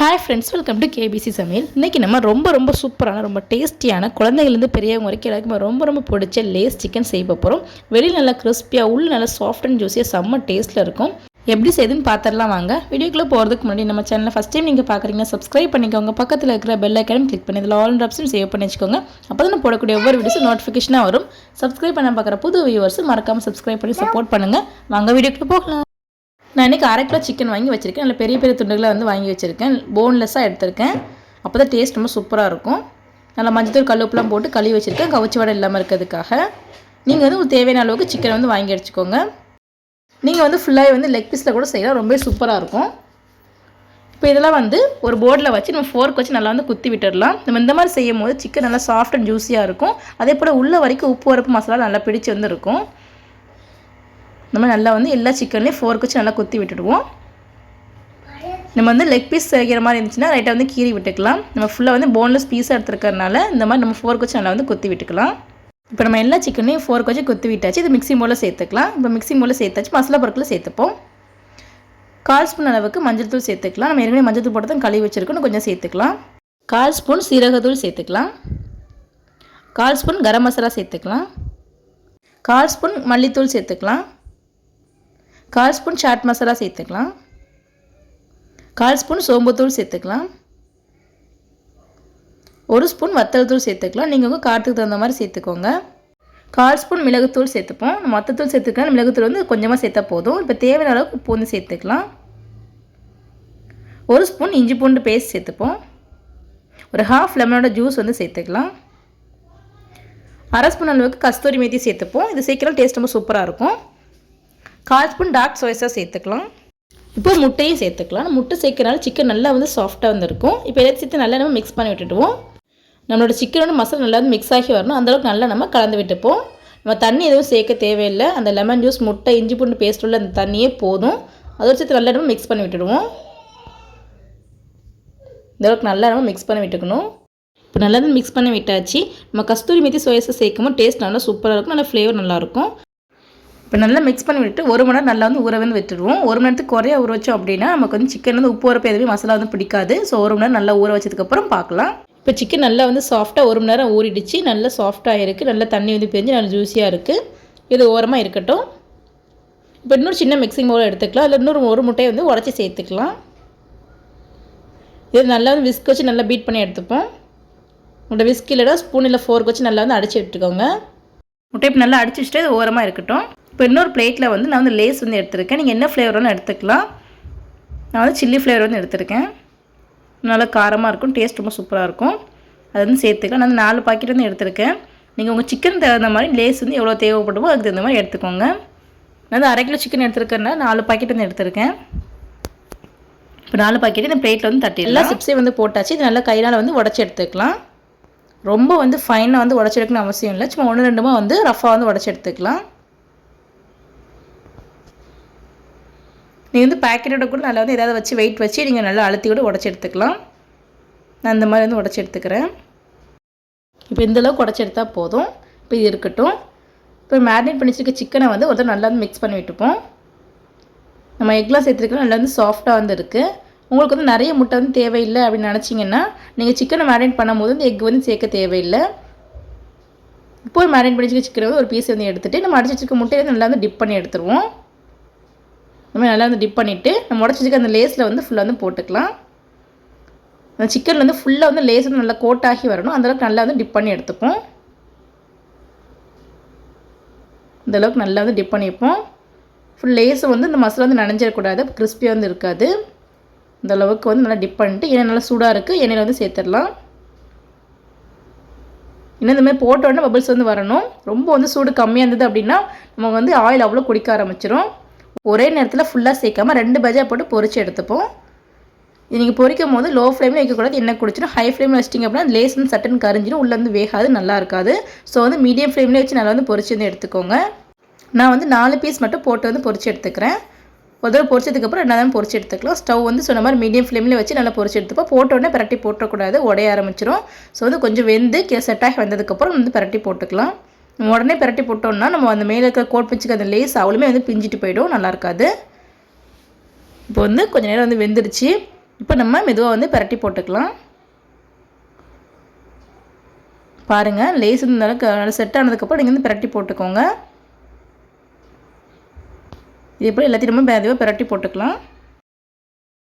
Hi friends welcome to KBC சமையல். இன்றைக்கி நம்ம ரொம்ப ரொம்ப சூப்பரான ரொம்ப டேஸ்டியான குழந்தைங்கலேருந்து பெரியவங்க வரைக்கும் எல்லாருக்குமே ரொம்ப ரொம்ப பிடிச்ச லேஸ் சிக்கன் செய்ய போகிறோம் வெளியில் நல்லா கிறிஸ்பியாக உள்ள நல்லா சாஃப்ட் அண்ட் ஜூஸியாக செம்ம டேஸ்ட்டில் இருக்கும். எப்படி செய்யுதுன்னு பார்த்துடலாம் வாங்க. வீடியோக்குள்ளே போகிறதுக்கு முன்னாடி நம்ம சேனலில் ஃபஸ்ட் டைம் நீங்கள் பார்க்குறீங்கன்னா சப்ஸ்கிரைப் பண்ணிக்கோங்க. பக்கத்தில் இருக்கிற பெல் ஐக்கனும் கிளிக் பண்ணி இதில் ஆல் ஆப்ஷன் சேவ் பண்ணி வச்சுக்கோங்க. அப்போ தான் போடக்கூடிய ஒவ்வொரு வீடியோஸும் நோட்டிஃபிகேஷனாக வரும். சப்ஸ்கிரைப் பண்ண பார்க்குற புது வியூவர்ஸும் மறக்காமல் சப்ஸ்கிரைப் பண்ணி சப்போர்ட் பண்ணுங்கள் வாங்க வீடியோக்குள்ளே போகலாம். நான் இன்றைக்கி அரை கிலோ சிக்கன் வாங்கி வச்சுருக்கேன். நல்ல பெரிய பெரிய துண்டுகளை வந்து வாங்கி வச்சுருக்கேன். போன்லெஸ்ஸாக எடுத்திருக்கேன். அப்போ தான் டேஸ்ட் ரொம்ப சூப்பராக இருக்கும். நல்லா மஞ்சத்தூள் கல்லுப்புலாம் போட்டு கழுவி வச்சுருக்கேன். கவுச்சி வடை இல்லாமல் இருக்கிறதுக்காக. நீங்கள் வந்து உங்களுக்கு தேவையான அளவுக்கு சிக்கனை வந்து வாங்கி அடிச்சுக்கோங்க நீங்கள் வந்து ஃபுல்லாகவே வந்து லெக் பீஸில் கூட செய்யலாம். ரொம்ப சூப்பராக இருக்கும். இப்போ இதெல்லாம் வந்து ஒரு போர்டில் வச்சு நம்ம ஃபோர்க் வச்சு நல்லா வந்து குத்தி விட்டுடலாம். நம்ம இந்த மாதிரி செய்யும் போது சிக்கன் நல்லா சாஃப்ட் அண்ட் ஜூஸியாக இருக்கும். அதே போல் உள்ள வரைக்கும் உப்பு உரப்பு மசாலா நல்லா பிடிச்சி வந்து இருக்கும். நம்ம நல்லா வந்து எல்லா சிக்கன்லேயும் ஃபோர்க் வச்சு நல்லா கொத்தி விட்டுடுவோம். நம்ம வந்து லெக் பீஸ் செய்கிற மாதிரி இருந்துச்சுன்னா ரைட்டாக வந்து கீறி விட்டுக்கலாம். நம்ம ஃபுல்லாக வந்து போன்லெஸ் பீஸாக எடுத்துருக்கறனால இந்த மாதிரி நம்ம ஃபோர்க் வச்சு நல்லா வந்து கொத்தி விட்டுக்கலாம். இப்போ நம்ம எல்லா சிக்கனையும் ஃபோர்க் வச்சு கொத்தி விட்டாச்சு இது மிக்சி மூலம் சேர்த்துக்கலாம். இப்போ மிக்சி மூலம் சேர்த்தாச்சு மசாலா பொருட்களை சேர்த்துப்போம். கால் ஸ்பூன் அளவுக்கு மஞ்சள் தூள் சேர்த்துக்கலாம். நம்ம ஏற்கனவே மஞ்சள் தூள் போட்டு தான் கழுவி வச்சுருக்கோம் கொஞ்சம் சேர்த்துக்கலாம். கால் ஸ்பூன் சீரகத்தூள் சேர்த்துக்கலாம். கால் ஸ்பூன் கரம் மசாலா சேர்த்துக்கலாம். கால் ஸ்பூன் மல்லித்தூள் சேர்த்துக்கலாம். கால் ஸ்பூன் சாட் மசாலா சேர்த்துக்கலாம். கால் ஸ்பூன் சோம்புத்தூள் சேர்த்துக்கலாம். ஒரு ஸ்பூன் வத்தல் தூள் சேர்த்துக்கலாம். நீங்கள் உங்கள் காரத்துக்கு தகுந்த மாதிரி சேர்த்துக்கோங்க. கால் ஸ்பூன் மிளகுத்தூள் சேர்த்துப்போம். நம்ம மற்றத்தூள் சேர்த்துக்கலாம் மிளகுத்தூள் வந்து கொஞ்சமாக சேர்த்தா போதும். இப்போ தேவையான அளவுக்கு உப்பு வந்து சேர்த்துக்கலாம். ஒரு ஸ்பூன் இஞ்சி பூண்டு பேஸ்ட் சேர்த்துப்போம். ஒரு ஹாஃப் லெமனோட ஜூஸ் வந்து சேர்த்துக்கலாம். அரை ஸ்பூன் அளவுக்கு கஸ்தூரி மேத்தி சேர்த்துப்போம். இது சீக்கிரம் டேஸ்ட் ரொம்ப சூப்பராக இருக்கும். கால் ஸ்பூன் டார்க் சோயஸாக சேர்த்துக்கலாம். இப்போ முட்டையும் சேர்த்துக்கலாம். முட்டை சேர்க்கறனால சிக்கன் நல்லா வந்து சாஃப்டாக வந்துருக்கும். இப்போ எல்லாத்தையும் சேர்த்து நல்லா நம்ம மிக்ஸ் பண்ணி விட்டுடுவோம். நம்மளோட சிக்கனோட மசாலா நல்லா வந்து மிக்ஸ் ஆகி வரணும். அந்தளவுக்கு நல்லா நம்ம கலந்து விட்டுப்போம். நம்ம தண்ணி எதுவும் சேர்க்க தேவையில்லை. அந்த லெமன் ஜூஸ் முட்டை இஞ்சி பூண்டு பேஸ்ட் உள்ள அந்த தண்ணியே போதும். அதோட சேர்த்து நல்லா நம்ம மிக்ஸ் பண்ணி விட்டுடுவோம். இந்தளவுக்கு நல்லா நம்ம மிக்ஸ் பண்ணி விட்டுக்கணும். இப்போ நல்லா மிக்ஸ் பண்ணி விட்டாச்சு. நம்ம கஸ்தூரி மேத்தி சோயஸை சேர்க்கும் டேஸ்ட் நல்லா சூப்பராக இருக்கும். நல்லா ஃப்ளேவர் நல்லாயிருக்கும் இப்போ நல்லா மிக்ஸ் பண்ணி விட்டு ஒரு மணி நேரம் நல்லா வந்து ஊற வந்து விட்டுருவோம். ஒரு மணி நேரத்துக்கு குறைய ஊற வச்சோம் அப்படின்னா நமக்கு வந்து சிக்கன் வந்து உப்பு உரப்பு எதுவுமே மசாலா வந்து பிடிக்காது. ஸோ ஒரு மணி நேரம் நல்லா ஊற வச்சதுக்கப்புறம் பார்க்கலாம். இப்போ சிக்கன் நல்லா வந்து சாஃப்ட்டாக ஒரு மணி நேரம் ஊறிடுச்சு. நல்லா சாஃப்ட்டாக இருக்குது நல்லா தண்ணி வந்து பிரிஞ்சு நல்லா ஜூஸியாக இருக்குது இது ஓரமாக இருக்கட்டும். இப்போ இன்னொரு சின்ன மிக்சிங் பவுல் எடுத்துக்கலாம். அதில் இன்னொரு ஒரு முட்டையை வந்து உடச்சி சேர்த்துக்கலாம். இது நல்லா வந்து விஸ்க் வச்சு நல்லா பீட் பண்ணி எடுத்துப்போம். உங்களோட விஸ்க் இல்லைனா ஸ்பூன் இல்லை ஃபோர்க் வச்சு நல்லா வந்து அடிச்சு விட்டுக்கோங்க முட்டை இப்போ நல்லா அடிச்சு வச்சுட்டு இது ஓரமாக இருக்கட்டும். இப்போ இன்னொரு பிளேட்டில் வந்து நான் வந்து லேஸ் வந்து எடுத்திருக்கேன். நீங்கள் என்ன ஃப்ளேவர் எடுத்துக்கலாம். நான் வந்து சில்லி ஃப்ளேவர் வந்து எடுத்திருக்கேன். நல்லா காரமாக இருக்கும் டேஸ்ட் ரொம்ப சூப்பராக இருக்கும். அது வந்து சேர்த்துக்கலாம். நான் வந்து நாலு பாக்கெட் வந்து எடுத்திருக்கேன். நீங்கள் உங்கள் சிக்கன் தகுந்த மாதிரி லேஸ் வந்து எவ்வளோ தேவைப்படுமோ அதுக்கு தகுந்த மாதிரி எடுத்துக்கோங்க. நான் வந்து அரை கிலோ சிக்கன் எடுத்துருக்கேன்னா நாலு பாக்கெட் வந்து எடுத்திருக்கேன். இப்போ நாலு பாக்கெட் இந்த பிளேட்டில் வந்து தட்டி எல்லா சிப்ஸையும் வந்து போட்டாச்சு. இது நல்லா கையால் வந்து உடச்சி எடுத்துக்கலாம். ரொம்ப வந்து ஃபைனாக வந்து உடச்சி எடுக்கணும்னு அவசியம் இல்லை. சும்மா ஒன்று ரெண்டுமா வந்து ரஃபாக வந்து உடச்சி எடுத்துக்கலாம். நீங்கள் வந்து பேக்கெட்டோட கூட நல்லா வந்து ஏதாவது வச்சு வெயிட் வச்சு நீங்கள் நல்லா அழுத்தி கூட உடச்சி எடுத்துக்கலாம். நான் இந்த மாதிரி வந்து உடச்சி எடுத்துக்கிறேன். இப்போ இந்தளவுக்கு உடச்சி எடுத்தால் போதும். இப்போ இது இருக்கட்டும். இப்போ மேரினேட் பண்ணி வச்சுருக்க சிக்கனை வந்து ஒருத்தர் நல்லா வந்து மிக்ஸ் பண்ணி விட்டுப்போம். நம்ம எக்லாம் சேர்த்துருக்கலாம் நல்லா வந்து சாஃப்டாக வந்து இருக்குது உங்களுக்கு வந்து நிறைய முட்டை வந்து தேவையில்லை அப்படின்னு நினச்சிங்கன்னா நீங்கள் சிக்கனை மேரினேட் பண்ணும்போது வந்து எக் வந்து சேர்க்க தேவையில்லை. இப்போ மேரினேட் பண்ணி வச்சுக்க சிக்கனை வந்து ஒரு பீஸ் வந்து எடுத்துகிட்டு நம்ம அடிச்சு வச்சுருக்க முட்டையை நல்லா வந்து டிப் பண்ணி எடுத்துருவோம். மாதிரி நல்லா வந்து டிப் பண்ணிவிட்டு நம்ம உடச்சி வச்சுக்க அந்த லேஸில் வந்து ஃபுல்லாக வந்து போட்டுக்கலாம். அந்த சிக்கனில் வந்து ஃபுல்லாக வந்து லேஸ் வந்து நல்லா கோட்டாகி வரணும். அந்தளவுக்கு நல்லா வந்து டிப் பண்ணி எடுத்துப்போம். இந்தளவுக்கு நல்லா வந்து டிப் பண்ணிப்போம். ஃபுல் லேஸை வந்து இந்த மசாலா வந்து நனைஞ்சிடக்கூடாது. கிறிஸ்பியாக வந்து இருக்காது. இந்த அளவுக்கு வந்து நல்லா டிப் பண்ணிட்டு எண்ணெய் நல்லா சூடாக இருக்குது எண்ணெயில் வந்து சேர்த்துடலாம். இன்னும் இந்த மாதிரி போட்ட உடனே பபிள்ஸ் வந்து வரணும். ரொம்ப வந்து சூடு கம்மியாக இருந்தது அப்படின்னா நம்ம வந்து ஆயில் அவ்வளோ குடிக்க ஆரம்பிச்சிடும் ஒரே நேரத்தில் ஃபுல்லாக சேர்க்காம ரெண்டு பஜா போட்டு பொறிச்சு எடுத்துப்போம். இது நீங்கள் பொறிக்கும் போது லோ ஃப்ளேமில் வைக்கக்கூடாது எண்ணெய் குடிச்சிடும் ஹை ஃப்ளேமில் வச்சிட்டிங்க அப்படின்னா லேஸ் வந்து சட்டன் கரைஞ்சிடும் உள்ளே வந்து வேகாது நல்லா இருக்காது. ஸோ வந்து மீடியம் ஃப்ளேம்லேயே வச்சு நல்லா வந்து பொறிச்சு வந்து எடுத்துக்கோங்க. நான் வந்து நாலு பீஸ் மட்டும் போட்டு வந்து பொறிச்சு எடுத்துக்கிறேன். ஒரு தடவை பொரிச்சதுக்கப்புறம் ரெண்டாவது பொரிச்சு எடுத்துக்கலாம். ஸ்டவ் வந்து சொன்ன மாதிரி மீடியம் ஃப்ளேமில் வச்சு நல்லா பொரிச்சு எடுத்துப்போம். போட்டோன்னே பரட்டி போட்டக்கூடாது உடைய ஆரம்பிச்சிடும் ஸோ வந்து கொஞ்சம் வெந்து கே ஆகி வந்ததுக்கப்புறம் வந்து பரட்டி போட்டுக்கலாம். நம்ம உடனே பிரட்டி போட்டோம்னா நம்ம அந்த மேலே இருக்கிற கோட் பிச்சுக்கு அந்த லேஸ் அவளுமே வந்து பிஞ்சிட்டு போயிடும் நல்லா இருக்காது. இப்போ வந்து கொஞ்சம் நேரம் வந்து வெந்துருச்சு இப்போ நம்ம மெதுவாக வந்து பிரட்டி போட்டுக்கலாம். பாருங்கள் லேஸ் இருந்தாலும் நல்லா செட் ஆனதுக்கப்புறம் நீங்கள் வந்து பிரட்டி போட்டுக்கோங்க. இதே போல் எல்லாத்தையும் நம்ம மெதுவாக பிரட்டி போட்டுக்கலாம்.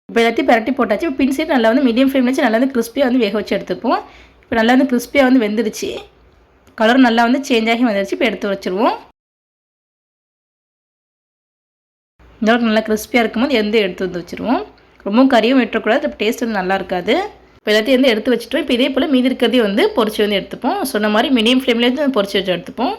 இப்போ எல்லாத்தையும் பிரட்டி போட்டாச்சு. இப்போ பின் சைடு நல்லா வந்து மீடியம் ஃப்ளேம் வச்சு நல்லா வந்து கிறிஸ்பியாக வந்து வேக வச்சு எடுத்துப்போம். இப்போ நல்லா வந்து கிறிஸ்பியாக வந்து வெந்துருச்சு கலர் நல்லா வந்து சேஞ்ச் ஆகி வந்துடுச்சு இப்போ எடுத்து வச்சுருவோம். இந்தளவுக்கு நல்லா கிறிஸ்பியாக இருக்கும்போது எந்த எடுத்து வந்து வச்சுருவோம். ரொம்பவும் கறியும் வெட்டக்கூடாது. இப்போ டேஸ்ட் வந்து நல்லா இருக்காது. இப்போ எல்லாத்தையும் வந்து எடுத்து வச்சுட்டோம். இப்போ இதே போல் மீதி இருக்கிறதையும் வந்து பொறிச்சு வந்து எடுத்துப்போம். சொன்ன மாதிரி மீடியம் ஃப்ளேம்லேருந்து பொறிச்சு வச்சு எடுத்துப்போம்.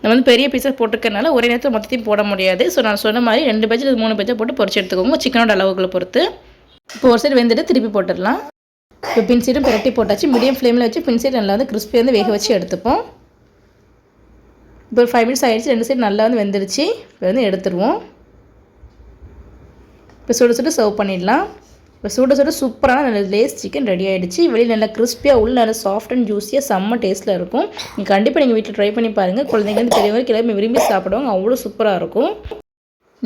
நம்ம வந்து பெரிய பீஸாக போட்டுக்கிறனால ஒரே நேரத்தில் மொத்தத்தையும் போட முடியாது. ஸோ நான் சொன்ன மாதிரி ரெண்டு பட்ஜெட் மூணு பட்ஜெட் போட்டு பொரிச்சு எடுத்துக்கோங்க. சிக்கனோட அளவுகளை பொறுத்து. இப்போ ஒரு சைடு வெந்துட்டு திருப்பி போட்டுடலாம். இப்போ பின் சைடும் பிரட்டி போட்டாச்சு. மீடியம் ஃப்ளேமில் வச்சு பின் சீட் நல்லா வந்து கிறிஸ்பி வந்து வேக வச்சு எடுத்துப்போம். இப்போ ஒரு ஃபைவ் மினிட்ஸ் ஆகிடுச்சு ரெண்டு சைடு நல்லா வந்து வெந்துடுச்சு. இப்போ வந்து எடுத்துருவோம். இப்போ சுட சுட சர்வ் பண்ணிடலாம். இப்போ சுட சுட சூப்பரான நல்ல லேஸ் சிக்கன் ரெடி ஆகிடுச்சு வெளியில் நல்லா கிறிஸ்பியாக உள்ள நல்லா சாஃப்ட் அண்ட் ஜூஸியாக செம்ம டேஸ்ட்டில் இருக்கும். நீங்கள் கண்டிப்பாக நீங்கள் வீட்டில் ட்ரை பண்ணி பாருங்கள் குழந்தைங்க வந்து பெரியவங்க கிளம்பி விரும்பி சாப்பிடுவாங்க. அவ்வளோ சூப்பராக இருக்கும்.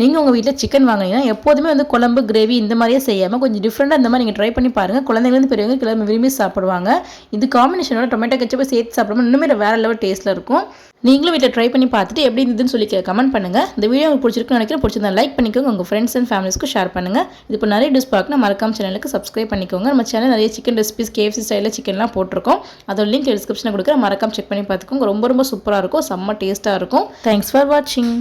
நீங்கள் உங்கள் வீட்டில் சிக்கன் வாங்கினீங்கன்னா எப்போதுமே வந்து குழம்பு கிரேவி இந்த மாதிரியே செய்யாமல் கொஞ்சம் டிஃப்ரெண்ட்டாக இந்த மாதிரி நீங்கள் ட்ரை பண்ணி பாருங்கள் குழந்தைங்கலேருந்து பெரியவங்க கிளம்பி விரும்பி சாப்பிடுவாங்க. இது காம்பினேஷனோட டொமேட்டோ கச்சப்பை சேர்த்து சாப்பிடும்போது இன்னுமே வேறு லெவல் டேஸ்ட்டில் இருக்கும். நீங்களும் வீட்டில் ட்ரை பண்ணி பார்த்துட்டு எப்படி இருந்ததுன்னு சொல்லி கமெண்ட் பண்ணுங்கள் இந்த வீடியோ உங்களுக்கு பிடிச்சிருக்குன்னு நினைக்கிறேன். பிடிச்சிருந்தா லைக் பண்ணிக்கோங்க. உங்கள் ஃப்ரெண்ட்ஸ் அண்ட் ஃபேமிலிஸ்க்கு ஷேர் பண்ணுங்கள் இது இப்போ நிறைய டிஷ் பார்க்கணும். மறக்காம சேனலுக்கு சப்ஸ்கிரைப் பண்ணிக்கோங்க. நம்ம சேனல் நிறைய சிக்கன் ரெசிபிஸ் கேஎஃப்சி ஸ்டைலில் சிக்கன்லாம் போட்டிருக்கோம். அதோட லிங்க் டிஸ்கிரிப்ஷனில் கொடுக்குற மறக்காம செக் பண்ணி பார்த்துக்கோங்க. ரொம்ப ரொம்ப சூப்பராக இருக்கும். செம்ம டேஸ்ட்டாக இருக்கும். தேங்க்ஸ் ஃபார் வாட்சிங்